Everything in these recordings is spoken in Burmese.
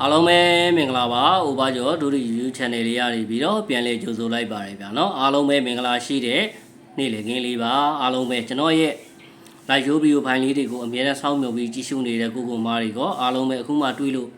အားလုံးပဲမင်္ဂလာပါ။ Over ကျော်ဒုတိယ YouTube channel လေးရနေပြီးတော့ပြန်လည်ကြိုဆိုလိုက်ပါတယ်ဗျာနော်။အားလုံးပဲမင်္ဂလာရှိတဲ့နေ့လည်ခင်းလေးပါ။အားလုံးပဲကျွန်တော်ရဲ့ live show video ဖိုင်လေးတွေကိုအမြဲတမ်းစောင့်မျှော်ပြီးကြည့်ရှုနေတဲ့ကိုကိုမားတွေကအားလုံးပဲအခုမှတွေးလို့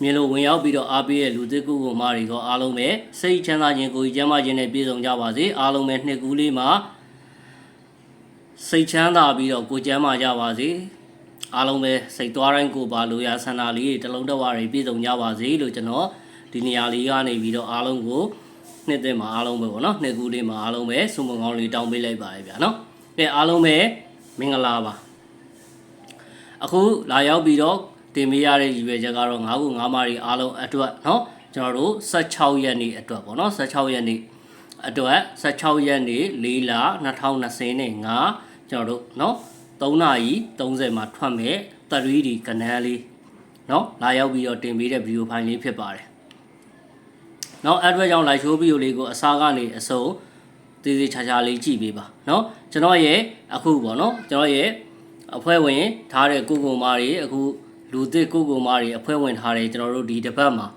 မြင်လို့ဝင်ရောက်ပြီးတော့အားပေးတဲ့လူသစ်ကိုကိုမားတွေကအားလုံးပဲစိတ်ချမ်းသာခြင်းကိုယ်ကြီးကျန်းမာခြင်းနဲ့ပြည့်စုံကြပါစေ။အားလုံးပဲနှစ်ကူးလေးမှာစိတ်ချမ်းသာပြီးတော့ကိုယ်ကျန်းမာကြပါစေ။ အားလုံးပဲစိတ်သွားတိုင်းကိုယ်ပါလို့ရဆန္ဒလေးတွေတစ်လုံးတစ်ဝါတွေပြည့်စုံကြပါစေလို့ကျွန်တော်ဒီနေရာလေးကနေပြီးတော့အားလုံးကိုနှစ်သက်မှာအားလုံးပဲပေါ့နော်နှစ်ကူးလေးမှာအားလုံးပဲစုံမကောင်းလေးတောင်းပေးလိုက်ပါတယ်ဗျာနော်ကဲအားလုံးပဲမင်္ဂလာပါအခုလာရောက်ပြီးတော့တင်ပေးရတဲ့ရည်ရွယ်ချက်ကတော့9ခု9မားတွေအားလုံးအတွက်နော်ကျွန်တော်တို့16ရက်နေ့အတွက်ပေါ့နော်16ရက်နေ့အတွက်16ရက်နေ့4လ2020နဲ့5ကျွန်တော်တို့နော် 3နာရီ30မှာထွက်မဲ့ 3D ကနန်းလေးเนาะလာရောက်ပြီးတော့တင်ပေးတဲ့ဗီဒီယိုဖိုင်လေးဖြစ်ပါတယ်။เนาะအဲ့အတွက်ကြောင့် live show ဗီဒီယိုလေးကိုအစားကနေအဆုံးသေးသေးချာချာလေးကြည့်ပေးပါเนาะကျွန်တော်ရဲ့အခုပေါ့เนาะကျွန်တော်ရဲ့အဖွဲ့ဝင်ထားတဲ့ကိုကိုမားတွေအခုလူသစ်ကိုကိုမားတွေအဖွဲ့ဝင်ထားတဲ့ကျွန်တော်တို့ဒီတစ်ပတ်မှာ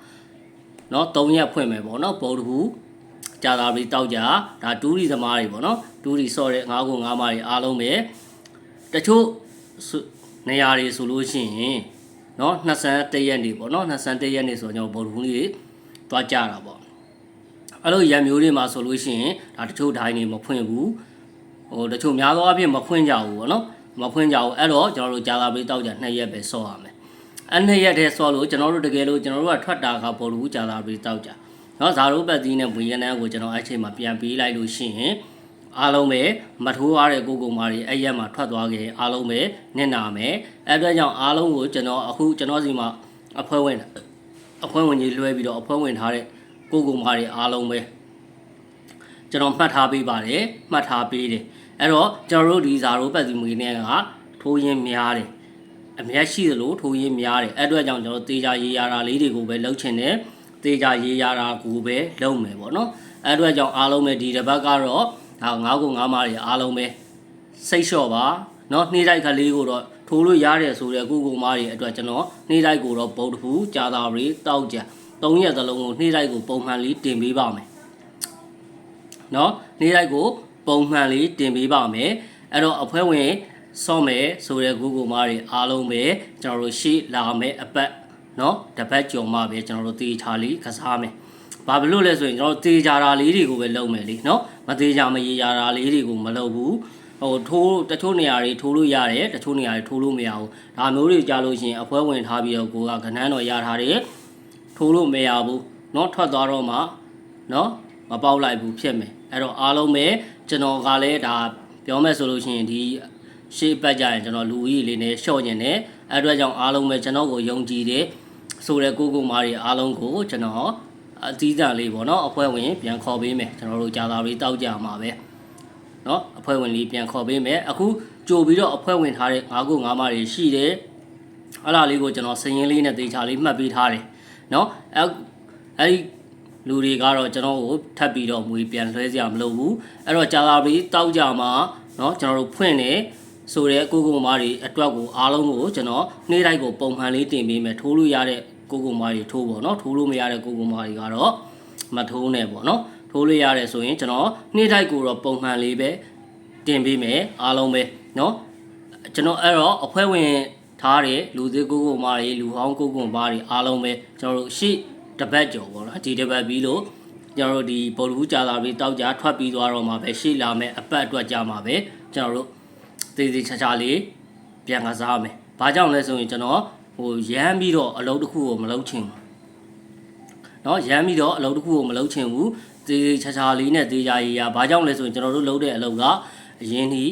เนาะ၃ရက်ဖွင့်မယ်ပေါ့เนาะပုံတခုကြာသာပြီးတောက်ကြဒါတူးရီသမားတွေပေါ့เนาะတူးရီဆော့တဲ့၅ခု၅မားတွေအားလုံးပဲ တချို့နေရာတွေဆိုလို့ရှိရင်เนาะ21ရက်နေ့ပေါ့เนาะ21ရက်နေ့ဆိုတော့ကျွန်တော်ဘော်ဒူးလေးတွားကြတာပေါ့အဲ့လိုရံမျိုးတွေမှာဆိုလို့ရှိရင်ဒါတချို့ဒိုင်းတွေမဖွင့်ဘူးဟိုတချို့များသောအားဖြင့်မဖွင့်ကြဘူးပေါ့နော်မဖွင့်ကြဘူးအဲ့တော့ကျွန်တော်တို့ဂျာသာပေးတောက်ကြ2ရက်ပဲဆော့ရမယ်အဲ့2ရက်တည်းဆော့လို့ကျွန်တော်တို့တကယ်လို့ကျွန်တော်တို့ကထွက်တာကဘော်ဒူးဂျာသာပေးတောက်ကြနော်ဇာရိုးပတ်သီးနဲ့ဝီယန်နန်းကိုကျွန်တော်အဲ့ချိန်မှာပြန်ပေးလိုက်လို့ရှိရင် အားလုံးပဲမထိုးရတဲ့ကိုကိုမာတွေအဲ့ရက်မှာထွက်သွားခဲ့အားလုံးပဲနစ်နာမယ်အဲ့အတွက်ကြောင့်အားလုံးကိုကျွန်တော်အခုကျွန်တော်စီမှာအဖွဲ့ဝင်အဖွဲ့ဝင်ကြီးလွှဲပြီးတော့အဖွဲ့ဝင်ထားတဲ့ကိုကိုမာတွေအားလုံးပဲကျွန်တော်မှတ်ထားပေးပါတယ်မှတ်ထားပေးတယ်အဲ့တော့ကျွန်တော်တို့ဒီဇာရိုးပတ်စီမွေနဲ့ကထိုးရင်းများတယ်အမျက်ရှိသလိုထိုးရင်းများတယ်အဲ့အတွက်ကြောင့်ကျွန်တော်တေချာရေးရတာလေးတွေကိုပဲလှုပ်ချင်တယ်တေချာရေးရတာကိုပဲလုပ်မယ်ပေါ့နော်အဲ့အတွက်ကြောင့်အားလုံးပဲဒီတစ်ပတ်ကတော့ ဒါ9ခု9မားတွေအားလုံးပဲစိတ်လျှော့ပါเนาะနှိမ့်တိုက်ကလေးကိုတော့ထိုးလို့ရတယ်ဆိုတဲ့ကုကုမားတွေအတွက်ကျွန်တော်နှိမ့်တိုက်ကိုတော့ဗုဒ္ဓဖူကြာတာရီတောက်ကြ၃ရက်သလုံးကိုနှိမ့်တိုက်ကိုပုံမှန်လေးတင်ပေးပါမယ်เนาะနှိမ့်တိုက်ကိုပုံမှန်လေးတင်ပေးပါမယ်အဲ့တော့အဖွဲဝင်စော့မယ်ဆိုတဲ့ကုကုမားတွေအားလုံးပဲကျွန်တော်တို့ရှေ့လာမယ်အပတ်เนาะတပတ်ကြော်မှပဲကျွန်တော်တို့တေချာလေးကစားမယ် ဘာဖြစ်လို့လဲဆိုရင်ကျွန်တော်တေချာတာလေးတွေကိုပဲလုပ်မယ်လीเนาะမတေချာမရေချာတာလေးတွေကိုမလုပ်ဘူးဟိုထိုးတချို့နေရာတွေထိုးလို့ရတယ်တချို့နေရာတွေထိုးလို့မရဘူးဒါမျိုးတွေကြားလို့ရှိရင်အဖွဲဝင်ထားပြီးတော့ကိုကကနန်းတော်ရထားတယ်ထိုးလို့မရဘူးเนาะထွက်သွားတော့မှเนาะမပေါက်လိုက်ဘူးဖြစ်မယ်အဲ့တော့အားလုံးပဲကျွန်တော်ကလည်းဒါပြောမယ်ဆိုလို့ရှိရင်ဒီရှေ့ပတ်ကြရင်ကျွန်တော်လူကြီးလေးနဲ့ရှော့ကျင်တယ်အဲ့အတွက်ကြောင့်အားလုံးပဲကျွန်တော်ကိုယုံကြည်တယ်ဆိုတဲ့ကိုကိုမားတွေအားလုံးကိုကျွန်တော် အစည်းအဝေးလေးပေါ့နော်အဖွဲ့ဝင်ပြန်ခေါ်ပေးမယ်ကျွန်တော်တို့ကြာသာလေးတောက်ကြမှာပဲနော်အဖွဲ့ဝင်လေးပြန်ခေါ်ပေးမယ်အခုကြိုပြီးတော့အဖွဲ့ဝင်ထားတဲ့၅ခု၅မတွေရှိတယ်အဲ့ဒါလေးကိုကျွန်တော်စရင်လေးနဲ့တေချာလေးမှတ်ပေးထားတယ်နော်အဲအဲ့ဒီလူတွေကတော့ကျွန်တော်ကိုထပ်ပြီးတော့မွေပြန်လွှဲစရာမလိုဘူးအဲ့တော့ကြာသာပြီးတောက်ကြမှာနော်ကျွန်တော်တို့ဖွင့်နေဆိုတဲ့အကူအကူမားတွေအတွက်ကိုအားလုံးကိုကျွန်တော်နေ့တိုင်းကိုပုံမှန်လေးတင်ပေးမယ်ထိုးလို့ရတဲ့ ကိုကိုမားတွေထိုးပေါ့နော်ထိုးလို့မရတဲ့ကိုကိုမားတွေကတော့မထိုးနဲ့ပေါ့နော်ထိုးလို့ရတယ်ဆိုရင်ကျွန်တော်နှိမ့်လိုက်ကိုတော့ပုံမှန်လေးပဲတင်ပေးမယ်အားလုံးပဲနော်ကျွန်တော်အဲ့တော့အဖွဲ့ဝင်ထားတဲ့လူသေးကိုကိုမားတွေလူဟောင်းကိုကိုမားတွေအားလုံးပဲကျွန်တော်တို့ရှေ့တပတ်ကျော်ပေါ့နော်ဒီတပတ်ပြီးလို့ကျွန်တော်တို့ဒီပေါ်လူကြာလာပြီးတောက်ကြထွက်ပြီးသွားတော့မှာပဲရှေ့လာမယ်အပတ်အတွက်ကြာမှာပဲကျွန်တော်တို့သေးသေးချာချာလေးပြန်ကစားမယ်။ဘာကြောင့်လဲဆိုရင်ကျွန်တော် ဟိုရမ်းပြီးတော့အလုပ်တစ်ခုကိုမလုပ်ချင်ဘူး။เนาะရမ်းပြီးတော့အလုပ်တစ်ခုကိုမလုပ်ချင်ဘူး။သေးသေးချာချာလေးနဲ့သေးကြရေးရဘာကြောင့်လဲဆိုရင်ကျွန်တော်တို့လုပ်တဲ့အလုပ်ကအရင်ဒီ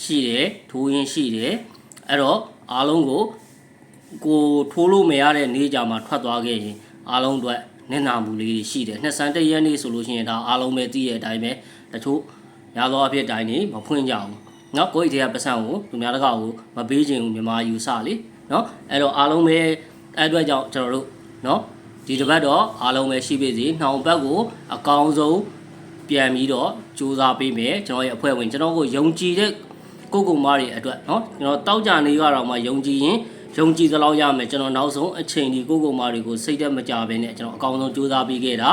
ရှိတယ်ထိုးရင်ရှိတယ်အဲ့တော့အားလုံးကိုကိုထိုးလို့မရတဲ့နေ့ကြမှာထွက်သွားခဲ့ရင်အားလုံးအတွက်နစ်နာမှုလေးရှိတယ်နှစ်ဆန်တရက်နေ့ဆိုလို့ရှိရင်ဒါအားလုံးပဲသိရတဲ့အတိုင်းပဲတချို့ရသောအဖြစ်တိုင်းနေမဖွင့်ကြဘူးเนาะကိုယ့်ရဲ့ပတ်စံကိုလူများတကာကိုမပေးခြင်းဘူးမြန်မာယူဆလေ เนาะအဲ့တော့အားလုံးပဲအဲ့အတွက်ကြောင့်ကျွန်တော်တို့เนาะဒီတစ်ပတ်တော့အားလုံးပဲရှိပါစေနှောင်ဘက်ကိုအကောင်းဆုံးပြန်ပြီးတော့စူးစမ်းပေးမယ်ကျွန်တော်ရဲ့အဖွဲ့ဝင်ကျွန်တော်ကိုယုံကြည်တဲ့ကိုကိုမားတွေအတွက်เนาะကျွန်တော်တောက်ကြနေရတော့မှယုံကြည်ရင် ယုံကြည်သလောက်ရမယ်ကျွန်တော်နောက်ဆုံးအချိန်ဒီကိုကိုမာတွေကိုစိတ်သက်မကြဘဲနဲ့ကျွန်တော်အကောင်းဆုံးကြိုးစားပြီးခဲ့တာ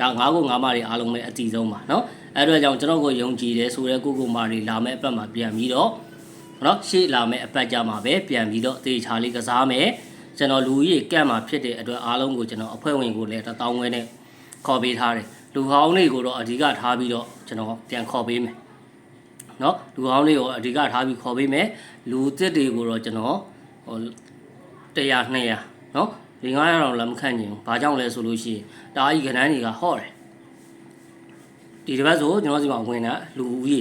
ဒါငါးကိုငါးမာတွေအားလုံးပဲအတီဆုံးပါเนาะအဲ့တော့ကြောင့်ကျွန်တော်ကိုယုံကြည်တယ်ဆိုတဲ့ကိုကိုမာတွေလာမယ့်အပတ်မှာပြန်ပြီးတော့ နော်ရှေ့လာမယ့်အပတ်ကြမှာပဲပြန်ပြီးတော့တေချာလေးကစားမယ်ကျွန်တော်လူကြီးကန့်မှာဖြစ်တဲ့အတွက်အားလုံးကိုကျွန်တော်အဖွဲ့ဝင်ကိုလည်းတောင်းဝဲနဲ့ခေါ်ပေးထားတယ်လူဟောင်းတွေကိုတော့အဓိကထားပြီးတော့ကျွန်တော်ပြန်ခေါ်ပေးမယ်နော်လူဟောင်းတွေကိုအဓိကထားပြီးခေါ်ပေးမယ်လူသစ်တွေကိုတော့ကျွန်တော်ဟို100 200နော်ဒီ900တော့လက်မခံနိုင်ဘူးဘာကြောင့်လဲဆိုလို့ရှိရင်တာအီကဏန်းတွေကဟော့တယ်ဒီတစ်ပတ်ဆိုကျွန်တော်စီမှာဝင်တာလူဦးရေ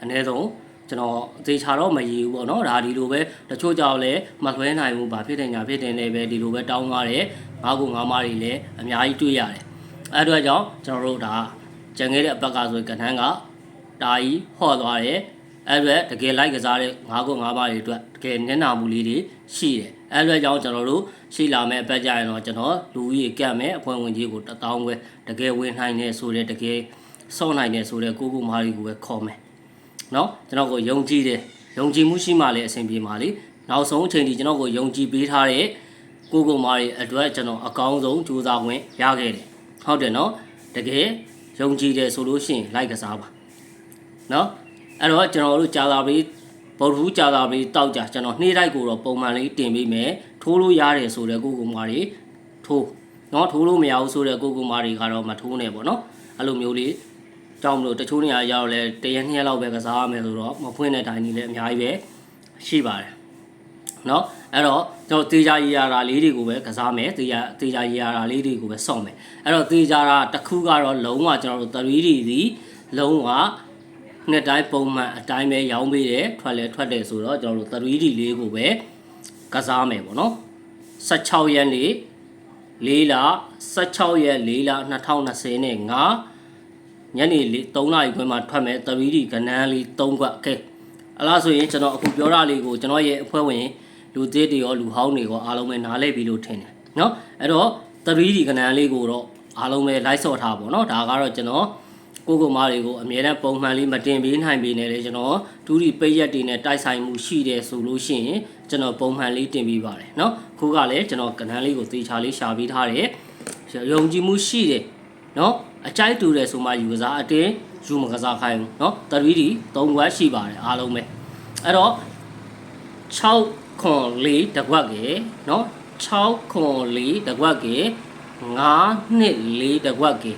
အနည်းဆုံး ကျွန်တော်သေချာတော့မရည်ဘူးပေါ့နော်။ဒါဒီလိုပဲတချို့ကြောင့်လည်းမလွှဲနိုင်ဘူး။ဘာဖြစ်တယ်ညာဖြစ်တယ်လည်းပဲဒီလိုပဲတောင်းသွားတယ်။ငါးခုငါးမားတွေလည်းအများကြီးတွေ့ရတယ်။အဲ့အတွက်ကြောင့်ကျွန်တော်တို့ဒါကြံခဲ့တဲ့အပတ်ကဆိုရင်ကဏ္ဍကတာကြီးဟော့သွားတယ်။အဲ့အတွက်တကယ်လိုက်ကစားတဲ့ငါးခုငါးမားတွေအတွက်တကယ်မျက်နှာမူလေးတွေရှိတယ်။အဲ့အတွက်ကြောင့်ကျွန်တော်တို့ရှိလာမယ့်အပတ်ကြရင်တော့ကျွန်တော်လူကြီးကတ်မယ်အဖွဲ့ဝင်ကြီးကို1000ခွဲတကယ်ဝင်နိုင်နေဆိုတဲ့တကယ်စောနိုင်နေဆိုတဲ့ကိုကိုမားကြီးကိုပဲခေါ်မယ် เนาะကျွန်တော်ကိုယုံကြည်တယ်ယုံကြည်မှုရှိမှလည်းအဆင်ပြေပါလေနောက်ဆုံးအချိန်ထိကျွန်တော်ကိုယုံကြည်ပေးထားတဲ့ကိုကိုမားကြီးအတွက်ကျွန်တော်အကောင်းဆုံးကြိုးစားခွင့်ရခဲ့တယ်ဟုတ်တယ်เนาะတကယ်ယုံကြည်တယ်ဆိုလို့ရှိရင်လိုက်ကစားပါเนาะအဲ့တော့ကျွန်တော်တို့ကြာလာပြီးဗုဒ္ဓဟူးကြာလာပြီးတောက်ကြကျွန်တော်နှေးတိုက်ကိုတော့ပုံမှန်လေးတင်ပေးမယ်ထိုးလို့ရတယ်ဆိုတဲ့ကိုကိုမာတွေထိုးเนาะထိုးလို့မရဘူးဆိုတဲ့ကိုကိုမာတွေကတော့မထိုးနဲ့ပေါ့เนาะအဲ့လိုမျိုးလေး ကြောင်းမလို့တချို့နေရာရောက်လဲတရက်နှစ်ရက်လောက်ပဲကစားရမယ်ဆိုတော့မဖွင့်တဲ့တိုင်းကြီးလည်းအများကြီးပဲရှိပါတယ်เนาะအဲ့တော့ကျွန်တော်တေချာရီယာတာလေးတွေကိုပဲကစားမယ်တေချာတေချာရီယာတာလေးတွေကိုပဲစောင့်မယ်အဲ့တော့တေချာတာတစ်ခုကတော့လုံးဝကျွန်တော်တို့ 3D ဒီလုံးဝနှစ်တိုင်းပုံမှန်အတိုင်းပဲရောင်းပေးတယ်ထွက်လဲထွက်တယ်ဆိုတော့ကျွန်တော်တို့ 3D လေးကိုပဲကစားမယ်ပေါ့နော်16ရက်နေ့4လ16ရက်4လ2020နဲ့5 ညနေ3နာရီခွဲမှာထွက်မယ် 3D ကဏ္ဍလေး3ခွက်โอเคအလားဆိုရင်ကျွန်တော်အခုပြောတာလေးကိုကျွန်တော်ရဲ့အဖွဲ့ဝင်လူသေးတွေရောလူဟောင်းတွေရောအားလုံးပဲနားလည်ပြီလို့ထင်တယ်เนาะအဲ့တော့ 3D ကဏ္ဍလေးကိုတော့အားလုံးပဲ live ဆော့ထားပါတော့เนาะဒါကတော့ကျွန်တော် ကိုကိုမားတွေကိုအမြဲတမ်းပုံမှန်လေးမတင်ပေးနိုင်ပေနဲ့လေကျွန်တော်ဒူရီပိတ်ရက်တွေနဲ့တိုက်ဆိုင်မှုရှိတယ်ဆိုလို့ရှိရင်ကျွန်တော်ပုံမှန်လေးတင်ပေးပါတယ်เนาะခုကလည်းကျွန်တော်ကဏ္ဍလေးကိုသေချာလေးရှာပေးထားတယ်ယုံကြည်မှုရှိတယ်เนาะ အကြိုက်တူတယ်ဆိုမှယူကစားအတင်းယူမကစားခိုင်းဘူးเนาะတရီဒီ၃ခွက်ရှိပါတယ်အားလုံးပဲအဲ့တော့6ခွန်4တကွက်ကရเนาะ6ခွန်4တကွက်ကရ9နှစ်4တကွက်ကရ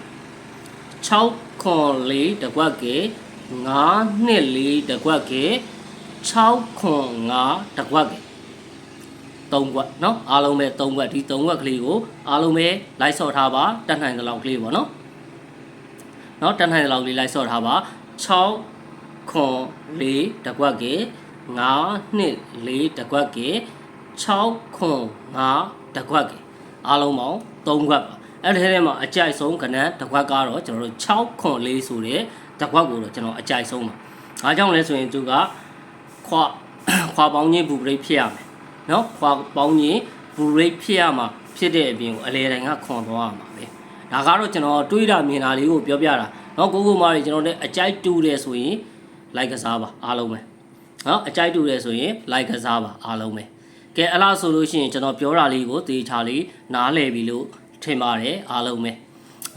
6ခွန်4တကွက်က9နှစ်4တကွက်က6ခွန်5တကွက်က3ကွက်เนาะအားလုံးပဲ3ကွက်ဒီ3ကွက်ကလေးကိုအားလုံးပဲလိုက်ဆော့ထားပါတတ်နိုင်တဲ့လောက်ကလေးပေါ့เนาะ เนาะတတ်နိုင်တဲ့လောက်လေးလိုက်ဆော့ထားပါ6ခွန်4တကွက်က9နှစ်4တကွက်က6ခွန်5တကွက်ကအားလုံးပေါင်း3ကွက်ပါအဲ့ဒီထဲမှာအကြိုက်ဆုံးကဏ္ဍတစ်ခွက်ကတော့ကျွန်တော်တို့6ခွန်4ဆိုတဲ့တစ်ခွက်ကိုတော့ကျွန်တော်အကြိုက်ဆုံးပါ။အားကြောင့်လဲဆိုရင်သူကခွာခွာပေါင်းချင်းဘူဘရိတ်ဖြစ်ရမယ်။နော်ခွာပေါင်းချင်းဘူဘရိတ်ဖြစ်ရမှာဖြစ်တဲ့အပြင်ကိုအလဲတိုင်းကခွန်သွားရမှာပဲ။ ဒါကတော့ကျွန်တော်တွေးတာမြင်တာလေးကိုပြောပြတာ။နော်ကိုကိုမားတွေကျွန်တော်တို့အကြိုက်တူတယ်ဆိုရင်လိုက်ကစားပါအားလုံးပဲ။နော်အကြိုက်တူတယ်ဆိုရင်လိုက်ကစားပါအားလုံးပဲ။ကဲအဲ့လားဆိုလို့ရှိရင်ကျွန်တော်ပြောတာလေးကိုသေချာလေးနားလည်ပြီလို့ထင်ပါတယ်အားလုံးပဲ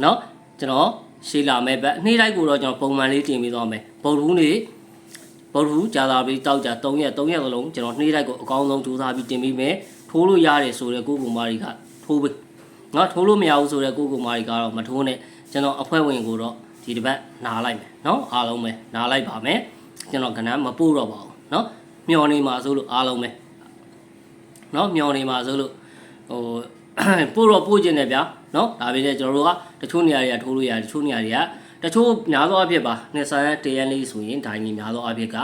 เนาะကျွန်တော်ရှေးလာမဲ့ဘက်နေ့တိုင်းကိုတော့ကျွန်တော်ပုံမှန်လေးတင်ပြီးသွားမယ်ဗုဒ္ဓဟူးနေ့ဗုဒ္ဓဟူးကြာလာပြီးတောက်ကြ3ရက်3ရက်စလုံးကျွန်တော်နေ့တိုင်းကိုအကောင်းဆုံးကြိုးစားပြီးတင်ပြီးမယ်ထိုးလို့ရတယ်ဆိုတဲ့ကိုကူမာရီကထိုးပေး ငါထိုးလို့မရဘူးဆိုတဲ့ကိုကိုမာရီကတော့မထိုးနဲ့ကျွန်တော်အဖွဲ့ဝင်ကိုတော့ဒီတစ်ပတ်နားလိုက်မယ်နော်အားလုံးပဲနားလိုက်ပါမယ်ကျွန်တော်ကဏ္ဍမပို့တော့ပါဘူးနော်မျောနေမှာဆိုလို့အားလုံးပဲနော်မျောနေမှာဆိုလို့ဟိုပို့တော့ပို့ခြင်းနဲ့ဗျာနော်ဒါပေမဲ့ကျွန်တော်တို့ကတချို့နေရာတွေကထိုးလို့ရတယ်တချို့နေရာတွေကတချို့များသောအဖြစ်ပါနေဆန်တရန်လေးဆိုရင်ဒိုင်ကြီးများသောအဖြစ်က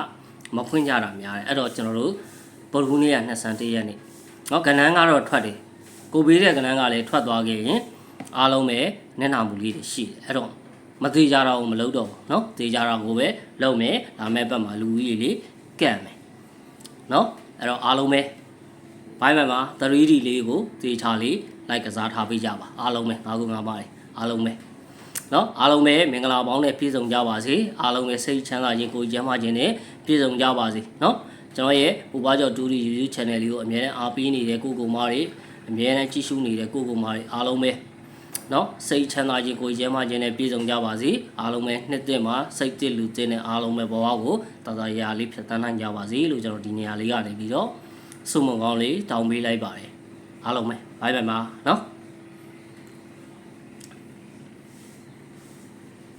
မဖွင့်ကြတာများတယ်အဲ့တော့ကျွန်တော်တို့ဗော်ဘူးလေးကနှစ်ဆန်တရန်နေနော်ကဏ္ဍကတော့ထွက်တယ် ကိုပေးတဲ့ကဏ္ဍကလည်းထွက်သွားခဲ့ရင်အားလုံးပဲမျက်နှာမူလေးတွေရှိတယ်အဲ့တော့မသေးကြတော့မလုပ်တော့ဘူးเนาะသေကြတာကိုပဲလုပ်မယ်ဒါမဲ့ဘက်မှာလူကြီးလေးကန့်မယ်เนาะအဲ့တော့အားလုံးပဲဘိုင်းဘက်မှာ 3D လေးကိုသေချာလေးလိုက်ကစားထားပေးကြပါအားလုံးပဲငါကူငါပါတယ်အားလုံးပဲเนาะအားလုံးပဲမင်္ဂလာပေါင်းနဲ့ပြည့်စုံကြပါစေအားလုံးပဲစိတ်ချမ်းသာခြင်းကိုယ်ကျန်းမာခြင်းနဲ့ပြည့်စုံကြပါစေเนาะ ကျွန်တော်ရဲ့ဥပါကျော်ဒူရီ YouTube channel လေးကိုအမြဲတမ်းအားပေးနေတဲ့ကိုကိုမားတွေ အမြဲတမ်းကြည့်ရှုနေတဲ့ကိုကိုမာတွေအားလုံးပဲနော်စိတ်ချမ်းသာခြင်းကိုယ်ကျဲမာခြင်းနဲ့ပြည့်စုံကြပါစေအားလုံးပဲနှစ်သက်မှာစိတ်တည်လူတည်နဲ့အားလုံးပဲဘဝကိုတာတာရာလေးဖြတ်သန်းနိုင်ကြပါစေလို့ကျွန်တော်ဒီနေရာလေးကနေပြီးတော့ဆုမွန်ကောင်းလေးတောင်းပေးလိုက်ပါတယ်အားလုံးပဲဘိုင်ဘိုင်ပါနော်